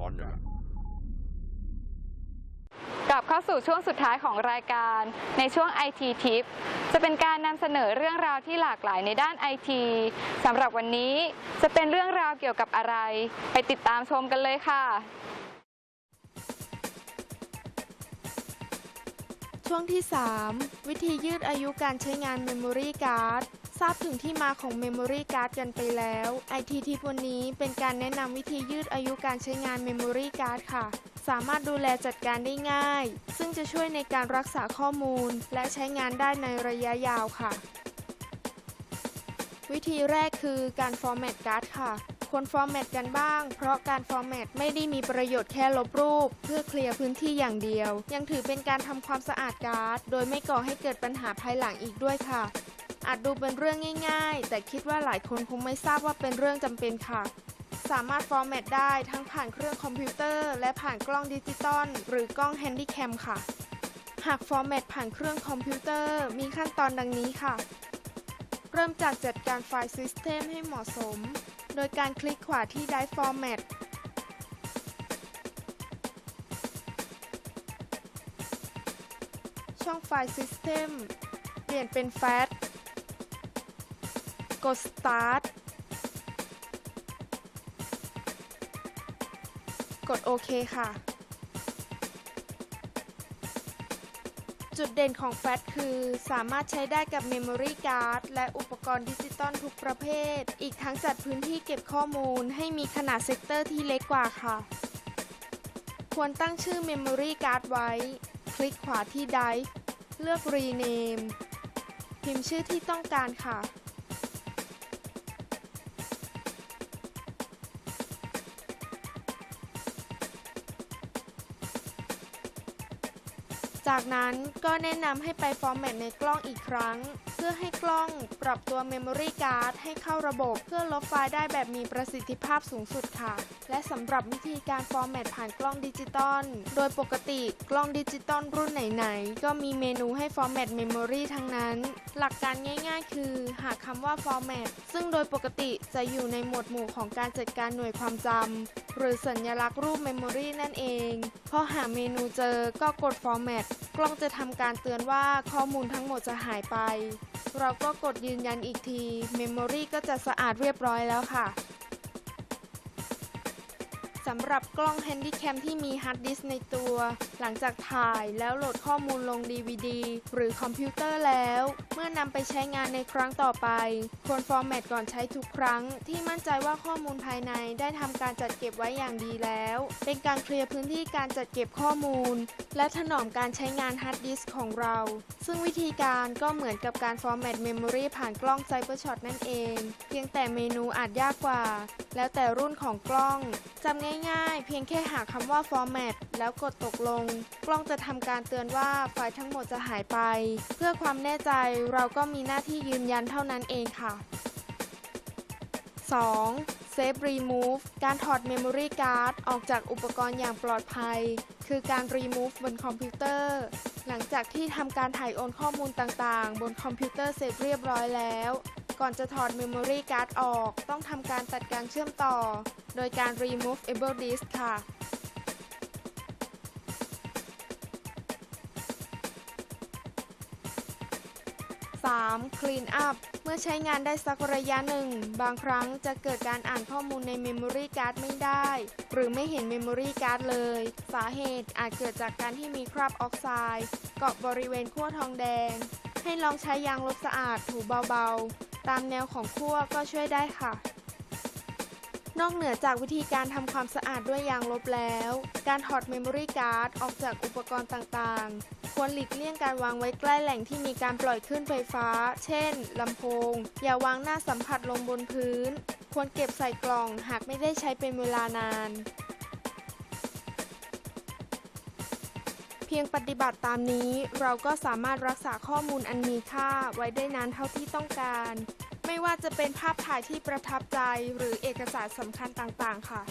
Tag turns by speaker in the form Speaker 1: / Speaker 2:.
Speaker 1: ก่อนเนี่ย
Speaker 2: กลับเข้าสู่ช่วงสุดท้ายของรายการในช่วง IT Tip จะเป็นการนำเสนอเรื่องราวที่หลากหลายในด้าน IT สำหรับวันนี้จะเป็นเรื่องราวเกี่ยวกับอะไร ไปติดตามชมกันเลยค่ะ
Speaker 3: ช่วงที่ 3 วิธียืดอายุการใช้งาน Memory Card ทราบถึงที่มาของ Memory Card กันไปแล้ว IT ทิปวันนี้เป็นการแนะนำวิธียืดอายุการใช้งาน Memory Card ค่ะ สามารถดูแลจัดการได้ง่าย ซึ่งจะช่วยในการรักษาข้อมูล และใช้งานได้ในระยะยาวค่ะ วิธีแรกคือการ format card ค่ะควร format กันบ้าง เพราะการ format ไม่ได้มีประโยชน์แค่ลบรูป เพื่อเคลียร์พื้นที่อย่างเดียว ยังถือเป็นการทำความสะอาดการ์ด โดยไม่ก่อให้เกิดปัญหาภายหลังอีกด้วยค่ะ อาจดูเป็นเรื่องง่าย ๆ แต่คิดว่าหลายคนคงไม่ทราบว่าเป็นเรื่องจำเป็นค่ะ สามารถ format ได้ทั้งผ่านเครื่องคอมพิวเตอร์ และผ่านกล้องดิจิตอลหรือกล้อง Handycam ค่ะ หาก format ผ่านเครื่องคอมพิวเตอร์ มีขั้นตอนดังนี้ค่ะ เริ่มจากจัดการไฟล์ System ให้เหมาะสม โดยการคลิกขวาที่ Drive Format ช่องไฟล์ System เปลี่ยนเป็น FAT กด Start กดโอเคค่ะ จุดเด่นของ FAT คือสามารถใช้ได้กับ Memory Card และอุปกรณ์ดิจิตอลทุกประเภท อีกทั้งจัดพื้นที่เก็บข้อมูลให้มีขนาดเซกเตอร์ที่เล็กกว่าค่ะ ควรตั้งชื่อ Memory Card ไว้ คลิกขวาที่ Dive เลือก Rename พิมพ์ชื่อที่ต้องการค่ะ จากนั้นก็แนะนำให้ไปฟอร์แมตในกล้องอีกครั้ง เพื่อให้กล้องปรับตัว Memory Card ให้เข้าระบบ เพื่อลบไฟล์ได้แบบมีประสิทธิภาพสูงสุดค่ะ และสำหรับวิธีการฟอร์แมตผ่านกล้องดิจิตอลโดยปกติกล้องดิจิตอลรุ่นไหนๆ ก็มีเมนูให้ฟอร์แมต Memory ทั้งนั้น หลักการง่ายๆ คือ หากคำว่า format ซึ่งโดยปกติจะอยู่ในหมวดหมู่ของการจัดการหน่วยความจำหรือสัญลักษณ์รูป Memory นั่นเองพอหาเมนูเจอก็กด format กล้องจะทำการเตือนว่าข้อมูลทั้งหมดจะหายไป เราก็กดยืนยันอีกที เมมโมรี่ก็จะสะอาดเรียบร้อยแล้วค่ะ สำหรับกล้องแฮนดี้แคมที่มีฮาร์ดดิสในตัว หลังจากถ่ายแล้วโหลดข้อมูลลง DVD หรือคอมพิวเตอร์แล้ว เมื่อนำไปใช้งานในครั้งต่อไป ควรฟอร์แมตก่อนใช้ทุกครั้ง ที่มั่นใจว่าข้อมูลภายในได้ทำการจัดเก็บไว้อย่างดีแล้ว เป็นการเคลียร์พื้นที่การจัดเก็บข้อมูล และถนอมการใช้งานฮาร์ดดิสก์ของเรา ซึ่งวิธีการก็เหมือนกับการฟอร์แมตเมมโมรีผ่านกล้อง CyberShot นั่นเอง เพียงแต่เมนูอาจยากกว่า แล้วแต่รุ่นของกล้องจำง่ายๆ เพียงแค่หาคำว่า format แล้วกดตกลงกล้องจะทำการเตือนว่าไฟล์ทั้งหมดจะหายไป เพื่อความแน่ใจเราก็มีหน้าที่ยืนยันเท่านั้นเองค่ะ 2. Save Remove การถอด Memory Card ออกจากอุปกรณ์อย่างปลอดภัย คือการ Remove บนคอมพิวเตอร์ หลังจากที่ทำการถ่ายโอนข้อมูลต่างๆ บนคอมพิวเตอร์เสร็จเรียบร้อยแล้ว ก่อนจะถอด Memory Card ออก ต้องทำการตัดการเชื่อมต่อ โดยการ Remove Able Disk ค่ะ 3. Clean up เมื่อใช้งานได้สักระยะหนึ่ง บางครั้งจะเกิดการอ่านข้อมูลใน Memory Card ไม่ได้ หรือไม่เห็น Memory Card เลย สาเหตุอาจเกิดจากการที่มีคราบออกไซด์เกาะบริเวณขั้วทองแดง ให้ลองใช้ยางลบสะอาดถูเบาๆ ตามแนวของขั้วก็ช่วยได้ค่ะนอกเหนือจากวิธีการทำความสะอาดด้วยยางลบแล้ว การถอด Memory Card ออกจากอุปกรณ์ต่างๆ ควรหลีกเลี่ยงการวางไว้ใกล้แหล่งที่มีการปล่อยคลื่นไฟฟ้า เช่นลำโพง อย่าวางหน้าสัมผัสลงบนพื้น ควรเก็บใส่กล่องหากไม่ได้ใช้เป็นเวลานาน เพียงปฏิบัติตามนี้เราก็สามารถรักษาข้อมูลอันมีค่าไว้ได้นานเท่าที่ต้องการ ไม่ว่าจะเป็นภาพถ่ายที่ประทับใจหรือเอกสารสำคัญต่างๆ ค่ะ